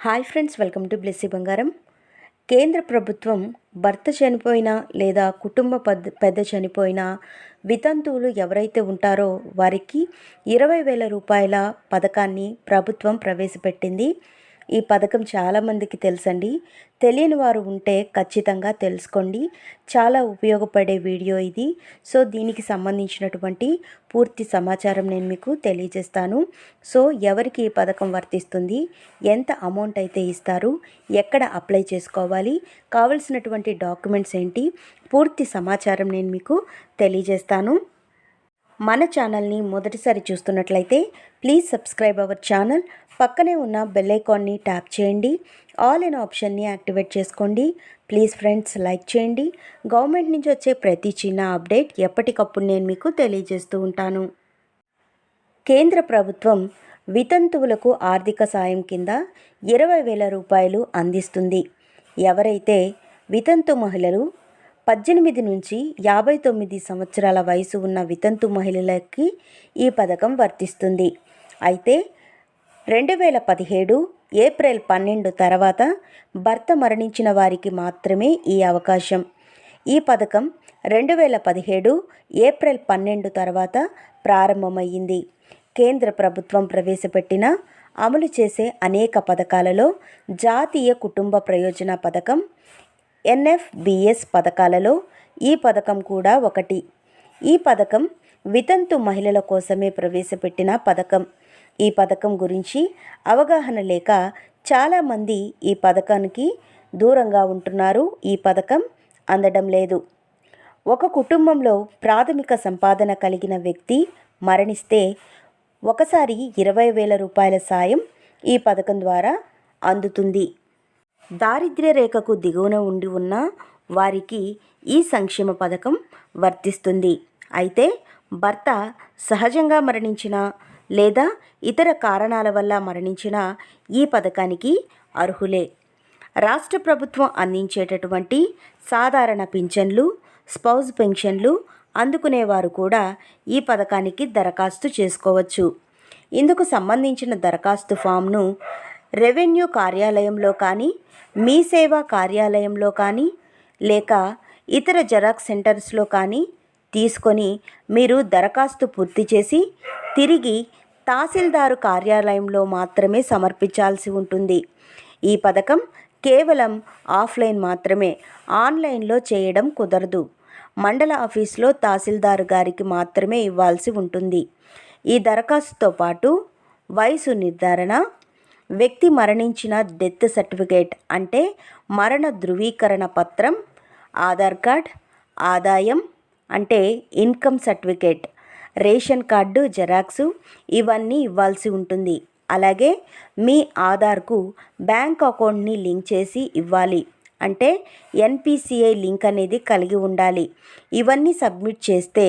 Hi friends welcome to Blessy Bangaram. కేంద్ర ప్రభుత్వం భర్త చనిపోయినా లేదా కుటుంబ పెద్ద పెద్ద చనిపోయినా వితంతువులు ఎవరైతే ఉంటారో వారికి ఇరవై వేల రూపాయల పథకాన్ని ప్రభుత్వం ప్రవేశపెట్టింది. ఈ పథకం చాలామందికి తెలుసండి. తెలియని వారు ఉంటే ఖచ్చితంగా తెలుసుకోండి. చాలా ఉపయోగపడే వీడియో ఇది. సో దీనికి సంబంధించినటువంటి పూర్తి సమాచారం నేను మీకు తెలియజేస్తాను. సో ఎవరికి ఈ పథకం వర్తిస్తుంది? ఎంత అమౌంట్ అయితే ఇస్తారు? ఎక్కడ అప్లై చేసుకోవాలి? కావలసినటువంటి డాక్యుమెంట్స్ ఏంటి? పూర్తి సమాచారం నేను మీకు తెలియజేస్తాను. మన ఛానల్ని మొదటిసారి చూస్తున్నట్లయితే ప్లీజ్ సబ్స్క్రైబ్ అవర్ ఛానల్. పక్కనే ఉన్న బెల్ ఐకాన్ని ట్యాప్ చేయండి. ఆల్ ఇన్ ఆప్షన్ని యాక్టివేట్ చేసుకోండి. ప్లీజ్ ఫ్రెండ్స్ లైక్ చేయండి. గవర్నమెంట్ నుంచి వచ్చే ప్రతి చిన్న అప్డేట్ ఎప్పటికప్పుడు నేను మీకు తెలియజేస్తూ ఉంటాను. కేంద్ర ప్రభుత్వం వితంతువులకు ఆర్థిక సాయం కింద ఇరవై వేల రూపాయలు అందిస్తుంది. ఎవరైతే వితంతు మహిళలు పద్దెనిమిది నుంచి యాభై తొమ్మిది సంవత్సరాల వయసు ఉన్న వితంతు మహిళలకి ఈ పథకం వర్తిస్తుంది. అయితే రెండు వేల పదిహేడు ఏప్రిల్ పన్నెండు తర్వాత భర్త మరణించిన వారికి మాత్రమే ఈ అవకాశం. ఈ పథకం రెండు వేల పదిహేడు ఏప్రిల్ పన్నెండు తర్వాత ప్రారంభమయ్యింది. కేంద్ర ప్రభుత్వం ప్రవేశపెట్టిన అమలు చేసే అనేక పథకాలలో జాతీయ కుటుంబ ప్రయోజన పథకం ఎన్ఎఫ్బిఎస్ పథకాలలో ఈ పథకం కూడా ఒకటి. ఈ పథకం వితంతు మహిళల కోసమే ప్రవేశపెట్టిన పథకం. ఈ పథకం గురించి అవగాహన లేక చాలామంది ఈ పథకానికి దూరంగా ఉంటున్నారు. ఈ పథకం అందడం లేదు. ఒక కుటుంబంలో ప్రాథమిక సంపాదన కలిగిన వ్యక్తి మరణిస్తే ఒకసారి ఇరవై వేల రూపాయల సాయం ఈ పథకం ద్వారా అందుతుంది. దారిద్ర్య రేఖకు దిగువన ఉండి ఉన్న వారికి ఈ సంక్షేమ పథకం వర్తిస్తుంది. అయితే భర్త సహజంగా మరణించిన లేదా ఇతర కారణాల వల్ల మరణించిన ఈ పథకానికి అర్హులే. రాష్ట్ర ప్రభుత్వం అందించేటటువంటి సాధారణ పింఛన్లు స్పౌజ్ పెన్షన్లు అందుకునేవారు కూడా ఈ పథకానికి దరఖాస్తు చేసుకోవచ్చు. ఇందుకు సంబంధించిన దరఖాస్తు ఫామ్ను రెవెన్యూ కార్యాలయంలో కానీ మీ సేవా కార్యాలయంలో కానీ లేక ఇతర జెరాక్స్ సెంటర్స్లో కానీ తీసుకొని మీరు దరఖాస్తు పూర్తి చేసి తిరిగి తహసీల్దారు కార్యాలయంలో మాత్రమే సమర్పించాల్సి ఉంటుంది. ఈ పథకం కేవలం ఆఫ్లైన్ మాత్రమే ఆన్లైన్లో చేయడం కుదరదు. మండల ఆఫీస్లో తహసీల్దారు గారికి మాత్రమే ఇవ్వాల్సి ఉంటుంది. ఈ దరఖాస్తుతో పాటు వయసు నిర్ధారణ వ్యక్తి మరణించిన డెత్ సర్టిఫికేట్ అంటే మరణ ధృవీకరణ పత్రం ఆధార్ కార్డ్ ఆదాయం అంటే income certificate ration card xerox ఇవన్నీ ఇవ్వాల్సి ఉంటుంది. అలాగే మీ ఆధార్కు బ్యాంక్ అకౌంట్ని లింక్ చేసి ఇవ్వాలి. అంటే ఎన్పిసిఐ లింక్ అనేది కలిగి ఉండాలి. ఇవన్నీ సబ్మిట్ చేస్తే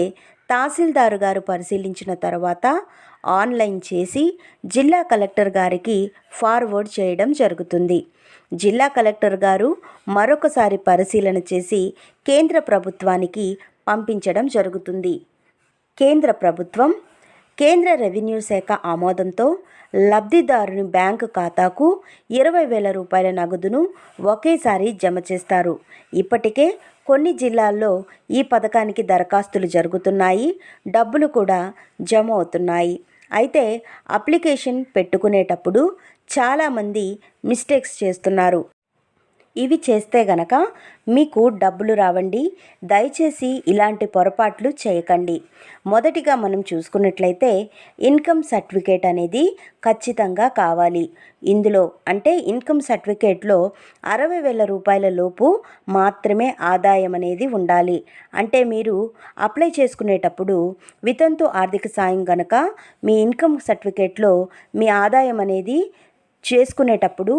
తహసీల్దారు గారు పరిశీలించిన తర్వాత ఆన్లైన్ చేసి జిల్లా కలెక్టర్ గారికి ఫార్వర్డ్ చేయడం జరుగుతుంది. జిల్లా కలెక్టర్ గారు మరొకసారి పరిశీలన చేసి కేంద్ర ప్రభుత్వానికి పంపించడం జరుగుతుంది. కేంద్ర ప్రభుత్వం కేంద్ర రెవెన్యూ శాఖ ఆమోదంతో లబ్ధిదారుని బ్యాంకు ఖాతాకు ఇరవై వేల రూపాయల నగదును ఒకేసారి జమ చేస్తారు. ఇప్పటికే కొన్ని జిల్లాల్లో ఈ పథకానికి దరఖాస్తులు జరుగుతున్నాయి. డబ్బులు కూడా జమ అవుతున్నాయి. అయితే అప్లికేషన్ పెట్టుకునేటప్పుడు చాలామంది మిస్టేక్స్ చేస్తున్నారు. ఇవి చేస్తే గనక మీకు డబ్బులు రావండి. దయచేసి ఇలాంటి పొరపాట్లు చేయకండి. మొదటిగా మనం చూసుకున్నట్లయితే ఇన్కమ్ సర్టిఫికేట్ అనేది ఖచ్చితంగా కావాలి. ఇందులో అంటే ఇన్కమ్ సర్టిఫికేట్లో అరవై వేల రూపాయల లోపు మాత్రమే ఆదాయం అనేది ఉండాలి. అంటే మీరు అప్లై చేసుకునేటప్పుడు వితంతు ఆర్థిక సాయం గనక మీ ఇన్కమ్ సర్టిఫికేట్లో మీ ఆదాయం అనేది చేసుకునేటప్పుడు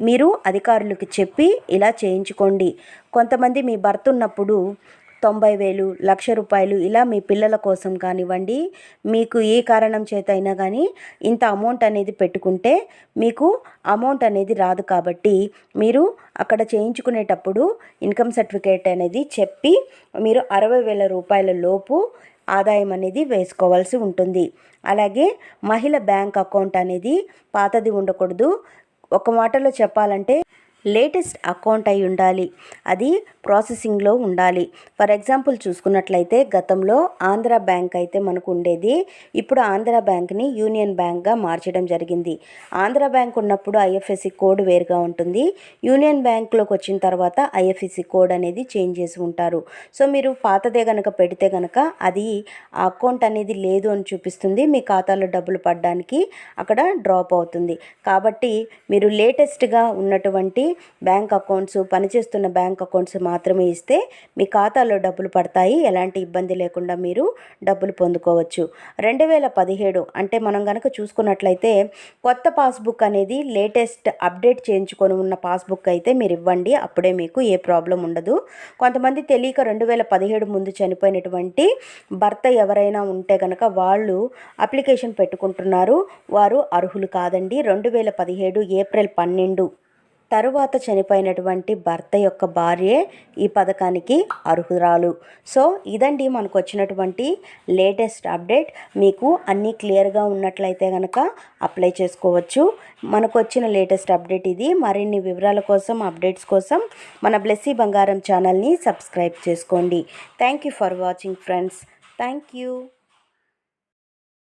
మీరు అధికారులకు చెప్పి ఇలా చేయించుకోండి. కొంతమంది మీ భర్త ఉన్నప్పుడు తొంభై వేలు లక్ష రూపాయలు ఇలా మీ పిల్లల కోసం కానివ్వండి మీకు ఏ కారణం చేత అయినా కానీ ఇంత అమౌంట్ అనేది పెట్టుకుంటే మీకు అమౌంట్ అనేది రాదు కాబట్టి మీరు అక్కడ చేయించుకునేటప్పుడు ఇన్కమ్ సర్టిఫికేట్ అనేది చెప్పి మీరు అరవై వేల రూపాయల లోపు ఆదాయం అనేది వేసుకోవాల్సి ఉంటుంది. అలాగే మహిళ బ్యాంక్ అకౌంట్ అనేది పాతది ఉండకూడదు. ఒక మాటలో చెప్పాలంటే లేటెస్ట్ అకౌంట్ అయి ఉండాలి. అది ప్రాసెసింగ్లో ఉండాలి. ఫర్ ఎగ్జాంపుల్ చూసుకున్నట్లయితే గతంలో ఆంధ్ర బ్యాంక్ అయితే మనకు ఉండేది. ఇప్పుడు ఆంధ్ర బ్యాంక్ని యూనియన్ బ్యాంక్గా మార్చడం జరిగింది. ఆంధ్ర బ్యాంక్ ఉన్నప్పుడు ఐఎఫ్ఎస్సి కోడ్ వేరుగా ఉంటుంది. యూనియన్ బ్యాంక్లోకి వచ్చిన తర్వాత ఐఎఫ్ఎస్సి కోడ్ అనేది చేంజ్ చేసి ఉంటారు. సో మీరు పాతదే కనుక పెడితే కనుక అది ఆ అకౌంట్ అనేది లేదు అని చూపిస్తుంది. మీ ఖాతాలో డబ్బులు పడడానికి అక్కడ డ్రాప్ అవుతుంది. కాబట్టి మీరు లేటెస్ట్గా ఉన్నటువంటి బ్యాంక్ అకౌంట్స్ పనిచేస్తున్న బ్యాంక్ అకౌంట్స్ మాత్రమే ఇస్తే మీ ఖాతాలో డబ్బులు పడతాయి. ఎలాంటి ఇబ్బంది లేకుండా మీరు డబ్బులు పొందుకోవచ్చు. రెండు వేల పదిహేడు అంటే మనం కనుక చూసుకున్నట్లయితే కొత్త పాస్బుక్ అనేది లేటెస్ట్ అప్డేట్ చేయించుకొని ఉన్న పాస్బుక్ అయితే మీరు ఇవ్వండి. అప్పుడే మీకు ఏ ప్రాబ్లం ఉండదు. కొంతమంది తెలియక రెండు వేల పదిహేడు ముందు చనిపోయినటువంటి భర్త ఎవరైనా ఉంటే కనుక వాళ్ళు అప్లికేషన్ పెట్టుకుంటున్నారు. వారు అర్హులు కాదండి. రెండు వేల పదిహేడు ఏప్రిల్ పన్నెండు తరువాత చనిపోయినటువంటి భర్త యొక్క భార్యే ఈ పథకానికి అర్హురాలు. సో ఇదండి మనకు వచ్చినటువంటి లేటెస్ట్ అప్డేట్. మీకు అన్నీ క్లియర్గా ఉన్నట్లయితే కనుక అప్లై చేసుకోవచ్చు. మనకు వచ్చిన లేటెస్ట్ అప్డేట్ ఇది. మరిన్ని వివరాల కోసం అప్డేట్స్ కోసం మన బ్లెస్సీ బంగారం ఛానల్ని సబ్స్క్రైబ్ చేసుకోండి. Thank you for watching friends. Thank you